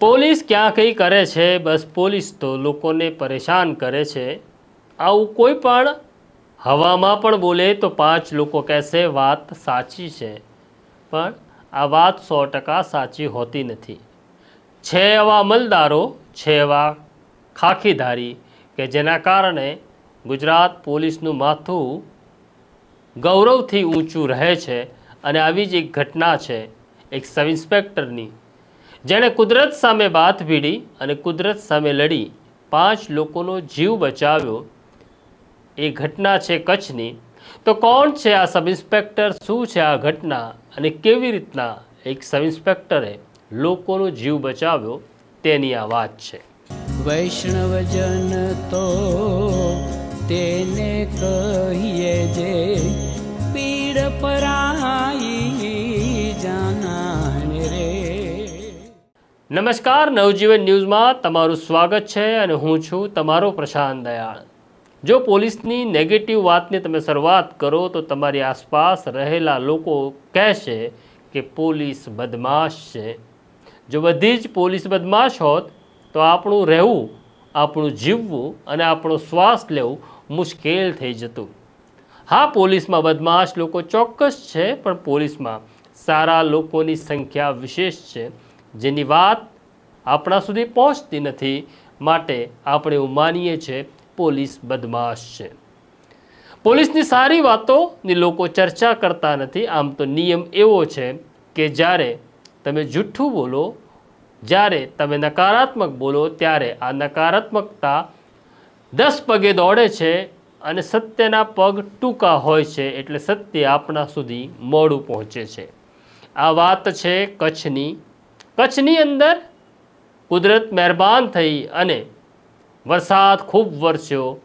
Police ક્યાં કંઈ કરે છે? બસ પોલીસ તો લોકોને પરેશાન કરે છે. આવું કોઈ પણ હવામાં પણ બોલે તો પાંચ લોકો કહેશે, વાત સાચી છે. પણ આ વાત સો ટકા સાચી હોતી નથી. છે એવા અમલદારો છે એવા ખાખીધારી કે જેના કારણે ગુજરાત પોલીસનું માથું ગૌરવથી ઊંચું રહે છે અને આવી જ એક ઘટના છે. એક સબ ઇન્સ્પેક્ટરની જેણે કુદરત સામે બાથ ભીડી અને કુદરત સામે લડી. પાંચ લોકોનો જીવ બચાવ્યો. એ ઘટના છે કચ્છની. તો કોણ છે આ સબ ઇન્સ્પેક્ટર શું છે આ ઘટના? અને કેવી રીતના એક સબ ઇન્સ્પેક્ટરે લોકોનો જીવ બચાવ્યો? તેની આ વાત છે. વૈષ્ણવજન તો તેને કહીએ જે પીડ પરાઈ નમસ્કાર, નવજીવન ન્યૂઝમાં તમારું સ્વાગત છે અને હું છું તમારો પ્રશાંત દયાળ. જો પોલીસની નેગેટિવ વાતની તમે શરૂઆત કરો, તો તમારી આસપાસ રહેલા લોકો કહેશે કે પોલીસ બદમાશ છે. જો બધી જ પોલીસ બદમાશ હોત, તો આપણું રહેવું, આપણું જીવવું અને આપણો શ્વાસ લેવું મુશ્કેલ થઈ જતું. હા, પોલીસમાં બદમાશ લોકો ચોક્કસ છે, પણ પોલીસમાં સારા લોકોની સંખ્યા વિશેષ છે. જેની વાત આપણા સુધી પહોંચતી નથી, માટે આપણે એવું માનીએ છીએ પોલીસ બદમાશ છે. પોલીસની સારી વાતોની લોકો ચર્ચા કરતા નથી. આમ તો નિયમ એવો છે કે જ્યારે તમે જૂઠ્ઠું બોલો, જ્યારે તમે નકારાત્મક બોલો, ત્યારે આ નકારાત્મકતા દસ પગે દોડે છે અને સત્યના પગ ટૂંકા હોય છે એટલે સત્ય આપણા સુધી મોડું પહોંચે છે. આ વાત છે કચ્છની કચ્છની અંદર કુદરત મહેરબાન થઈ અને વરસાદ ખૂબ વરસ્યો.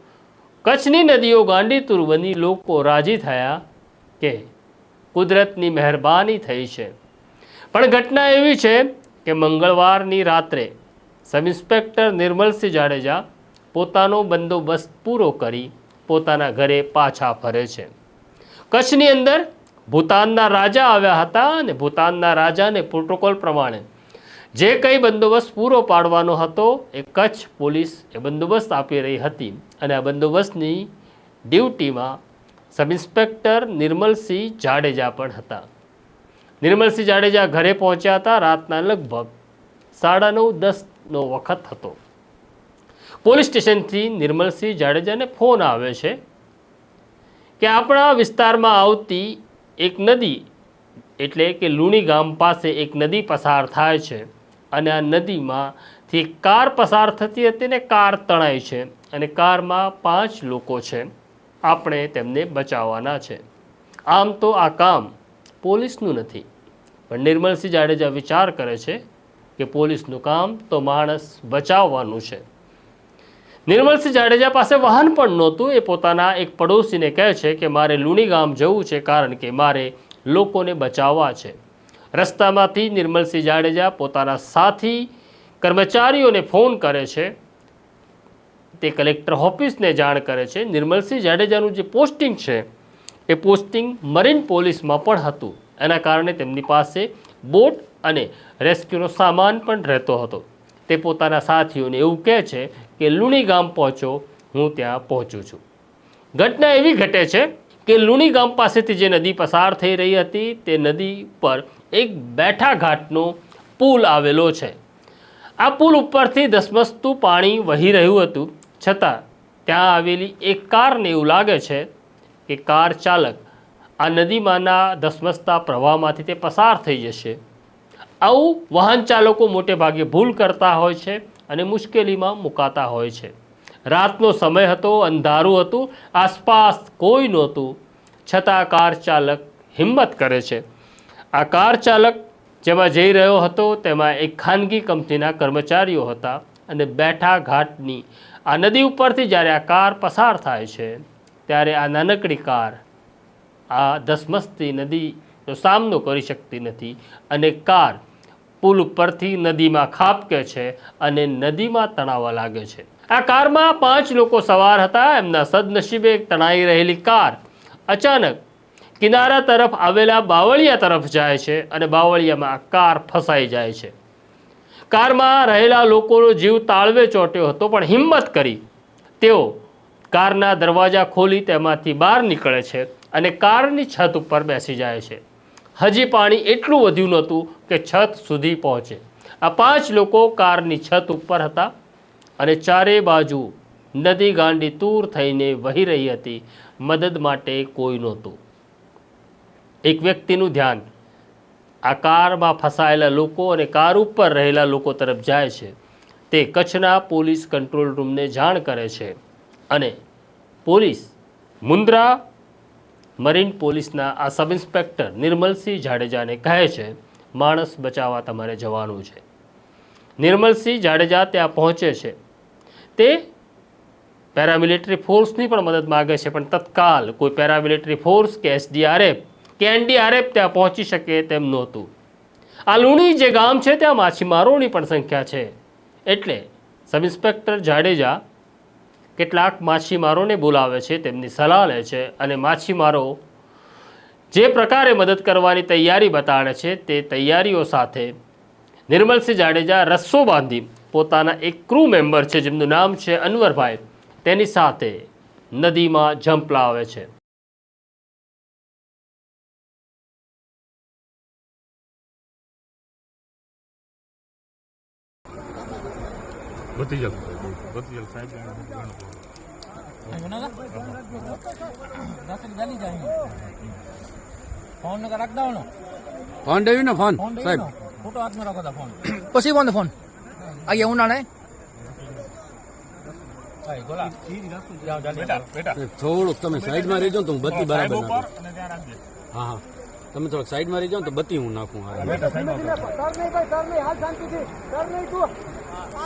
કચ્છની નદીઓ ગાંડીતુર બની લોકો રાજી થયા કે કુદરતની મહેરબાની થઈ છે. પણ ઘટના એવી છે કે મંગળવારની રાત્રે સબ ઇન્સ્પેક્ટર નિર્મલસિંહ જાડેજા પોતાનો બંદોબસ્ત પૂરો કરી પોતાના ઘરે પાછા ફરે છે. કચ્છની અંદર ભૂતાનના રાજા આવ્યા હતા અને ભૂતાનના રાજાને પ્રોટોકોલ પ્રમાણે જે કંઈ બંદોબસ્ત પૂરો પાડવાનો હતો એ કચ્છ પોલીસ એ બંદોબસ્ત આપી રહી હતી. અને આ બંદોબસ્તની ડ્યુટીમાં સબ ઇન્સ્પેક્ટર નિર્મલસિંહ જાડેજા પણ હતા. નિર્મલસિંહ જાડેજા ઘરે પહોંચ્યા હતા રાતના લગભગ સાડા નવ, દસનો વખત હતો. પોલીસ સ્ટેશનથી નિર્મલસિંહ જાડેજાને ફોન આવે છે કે આપણા વિસ્તારમાં આવતી એક નદી, એટલે કે લુણી ગામ પાસે એક નદી પસાર થાય છે. અને આ નદીમાંથી કાર પસાર થતી હતી ને કાર તણાઈ છે અને કારમાં પાંચ લોકો છે. આપણે તેમને બચાવવાના છે. આમ તો આ કામ પોલીસનું નથી, પણ નિર્મલસિંહ જાડેજા વિચાર કરે છે કે પોલીસનું કામ તો માણસ બચાવવાનું છે. નિર્મલસિંહ જાડેજા પાસે વાહન પણ નહોતું, એ પોતાના એક પડોશીને કહે છે કે મારે લુણી ગામ જવું છે કારણ કે મારે લોકોને બચાવવા છે. રસ્તામાંથી નિર્મલસિંહ જાડેજા પોતાના સાથી, કર્મચારીઓને ફોન કરે છે. તે કલેક્ટર ઓફિસને જાણ કરે છે. નિર્મલસિંહ જાડેજાનું જે પોસ્ટિંગ છે, એ પોસ્ટિંગ મરીન પોલીસમાં પણ હતું. એના કારણે તેમની પાસે બોટ અને રેસ્ક્યુનો સામાન પણ રહેતો હતો. તે પોતાના સાથીઓને એવું કહે છે કે, લુણી ગામ પહોંચો, હું ત્યાં પહોંચું છું. ઘટના એવી ઘટે છે કે લુણી ગામ પાસેથી જે નદી પસાર થઈ રહી હતી, તે નદી પર એક બેઠા ઘાટનો પુલ આવેલો છે. આ પુલ ઉપરથી ધસમસતું પાણી વહી રહ્યું હતું. છતાં ત્યાં આવેલી એક કારને એવું લાગે છે કે કાર ચાલક આ નદીમાંના ધસમસતા પ્રવાહમાંથી તે પસાર થઈ જશે. આવું વાહન ચાલકો મોટે ભાગે ભૂલ કરતા હોય છે અને મુશ્કેલીમાં મુકાતા હોય છે. રાતનો સમય હતો, અંધારું હતું, આસપાસ કોઈ નહોતું. છતાં કાર ચાલક હિંમત કરે છે આ કાર ચાલક જેમાં જઈ રહ્યો હતો, તેમાં એક ખાનગી કંપનીના કર્મચારીઓ હતા અને બેઠા ઘાટની, આ નદી ઉપરથી જ્યારે આ કાર પસાર થાય છે, ત્યારે આ નાનકડી કાર, આ ધસમસતી નદીનો સામનો કરી શકતી નથી અને કાર પુલ ઉપરથી નદીમાં ખાબકે છે અને નદીમાં તણાવવા લાગે છે. આ કારમાં પાંચ લોકો સવાર હતા, એમના સદનસીબે તણાઈ રહેલી કાર, અચાનક કિનારા તરફ આવેલા બાવળિયા તરફ જાય છે અને બાવળિયામાં કાર ફસાઈ જાય છે. કારમાં રહેલા લોકોનો જીવ તાળવે ચોંટ્યો હતો, પણ હિંમત કરી. તેઓ કારના દરવાજા ખોલી તેમાંથી બહાર નીકળે છે અને કારની છત ઉપર બેસી જાય છે. હજી પાણી એટલું વધ્યું નહોતું કે છત સુધી પહોંચે. આ પાંચ લોકો કારની છત ઉપર હતા અને ચારે બાજુ નદી ગાંડી તૂર થઈને વહી રહી હતી. મદદ માટે કોઈ નહોતું. એક વ્યક્તિનું ધ્યાન. આ કારમાં ફસાયેલા લોકો અને કાર ઉપર રહેલા લોકો તરફ જાય છે. તે કચ્છના પોલીસ કંટ્રોલ રૂમને જાણ કરે છે અને પોલીસ મુન્દ્રા મરીન પોલીસના આ સબ ઇન્સ્પેક્ટર નિર્મલસિંહ જાડેજાને કહે છે, માણસ બચાવવા તમારે જવાનું છે. નિર્મલસિંહ જાડેજા ત્યાં પહોંચે છે. તે પેરામિલિટરી ફોર્સની પણ મદદ માગે છે, પણ તત્કાલ કોઈ પેરામિલિટરી ફોર્સ કે એસડીઆરએફ કે એનડીઆરએફ ત્યાં પહોંચી શકે તેમ નહોતું. આ લુણી જે ગામ છે ત્યાં માછીમારોની પણ સંખ્યા છે. એટલે સબ ઇન્સ્પેક્ટર જાડેજા કેટલાક માછીમારોને બોલાવે છે, તેમની સલાહ લે છે અને માછીમારો જે પ્રકારે મદદ કરવાની તૈયારી બતાડે છે તે તૈયારીઓ સાથે નિર્મલસિંહ જાડેજા રસ્સો બાંધી પોતાના એક ક્રૂ મેમ્બર છે, જેમનું નામ છે અનવરભાઈ, તેની સાથે નદીમાં જંપ લાવે છે. બધી ભતીજલ સાહેબ ફોન નકર રાખ દો ફોન દેવી ને ફોન ફોન સાહેબ. ફોટો હાથમાં રાખો ફોન. પછી ફોન? ફોન આગે હું બેટા થોડુંક તમે સાઈડમાં રહેજો તો હું બત્તી બરાબર હા હા. તમે થોડોક સાઈડમાં રહી જાઓ તો બત્તી હું નાખું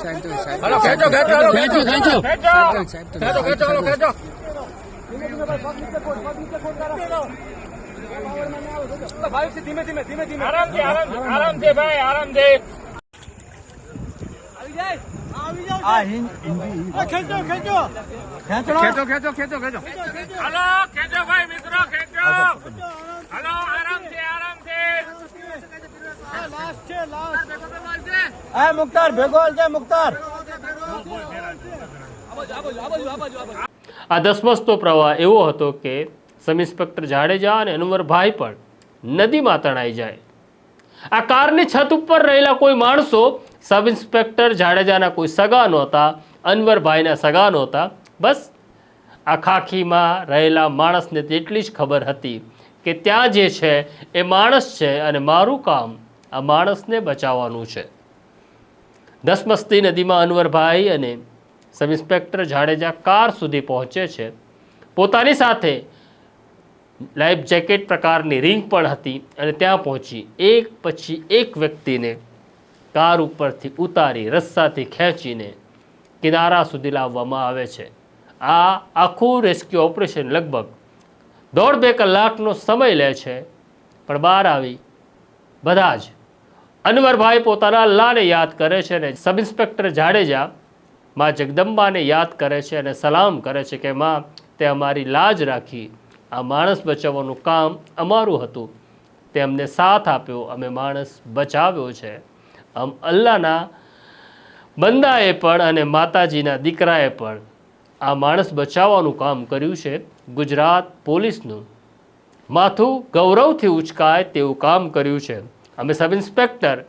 સાહેબ. ઉપર. હાલો, ખેંચો, ખેંચો, હાલો, ખેંચો, ખેંચો. ખેંચો. ખેંચો હાલો, ખેંચો આરામથી આરામથી આરામથી ભાઈ આરામથી. ખેંચો ખેંચો. ખેંચો ખેંચો હાલો ખેંચો ભાઈ મિત્રો ખેંચો. હાલો આરામથી આરામથી. એ મુખ્તાર, ભેગો આ ધસમસતો પ્રવાહ એવો હતો કે સબ ઇન્સ્પેક્ટર જાડેજા અને અનવરભાઈ પણ નદીમાં તણાઈ જાય. આ કારની છત ઉપર રહેલા કોઈ માણસો સબ ઇન્સ્પેક્ટર જાડેજાના કોઈ સગા નહોતા, અનવરભાઈના સગા નહોતા. બસ, આ ખાખીમાં રહેલા માણસને તેટલી જ ખબર હતી કે ત્યાં જે છે એ માણસ છે અને મારું કામ આ માણસને બચાવવાનું છે. ધસમસતી નદીમાં અનવરભાઈ અને સબ ઇન્સ્પેક્ટર જાડેજા કાર સુધી પહોંચે છે. પોતાની સાથે લાઈફ જેકેટ પ્રકારની રિંગ પણ હતી અને ત્યાં પહોંચી. એક પછી એક વ્યક્તિને કાર ઉપરથી ઉતારી રસ્સાથી ખેંચીને કિનારા સુધી લાવવામાં આવે છે. આ આખું રેસ્ક્યુ ઓપરેશન લગભગ દોઢ બે કલાકનો સમય લે છે. પણ બહાર આવી બધા જ અનવરભાઈ પોતાના અલ્લાહને યાદ કરે છે અને સબ ઇન્સ્પેક્ટર જાડેજા માં જગદંબાને યાદ કરે છે અને સલામ કરે છે કે માં, તે અમારી લાજ રાખી. આ માણસ બચાવવાનું કામ અમારું હતું. તે અમને સાથ આપ્યો. અમે માણસ બચાવ્યો છે. આમ અલ્લાહના બંદાએ પણ અને માતાજીના દીકરાએ પણ આ માણસ બચાવવાનું કામ કર્યું છે ગુજરાત પોલીસનું. માથું ગૌરવથી ઉચકાય તેવું કામ કર્યું છે. અમે સબ ઇન્સ્પેક્ટર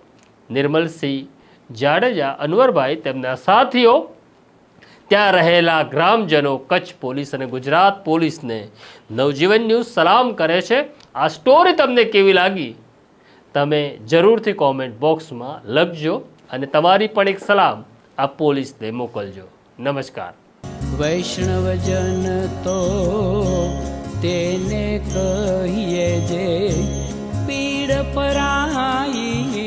નિર્મલસિંહ જાડેજા, અનવરભાઈ તેમના સાથીઓ, ત્યાં રહેલા ગ્રામજનો, કચ્છ પોલીસ અને ગુજરાત પોલીસને નવજીવન ન્યૂઝ સલામ કરે છે. આ સ્ટોરી તમને કેવી લાગી? તમે જરૂરથી કોમેન્ટ બોક્સમાં લખજો અને તમારી પણ એક સલામ આ પોલીસને મોકલજો. નમસ્કાર. વૈષ્ણવજન તો તેને કહીએ જે પીડ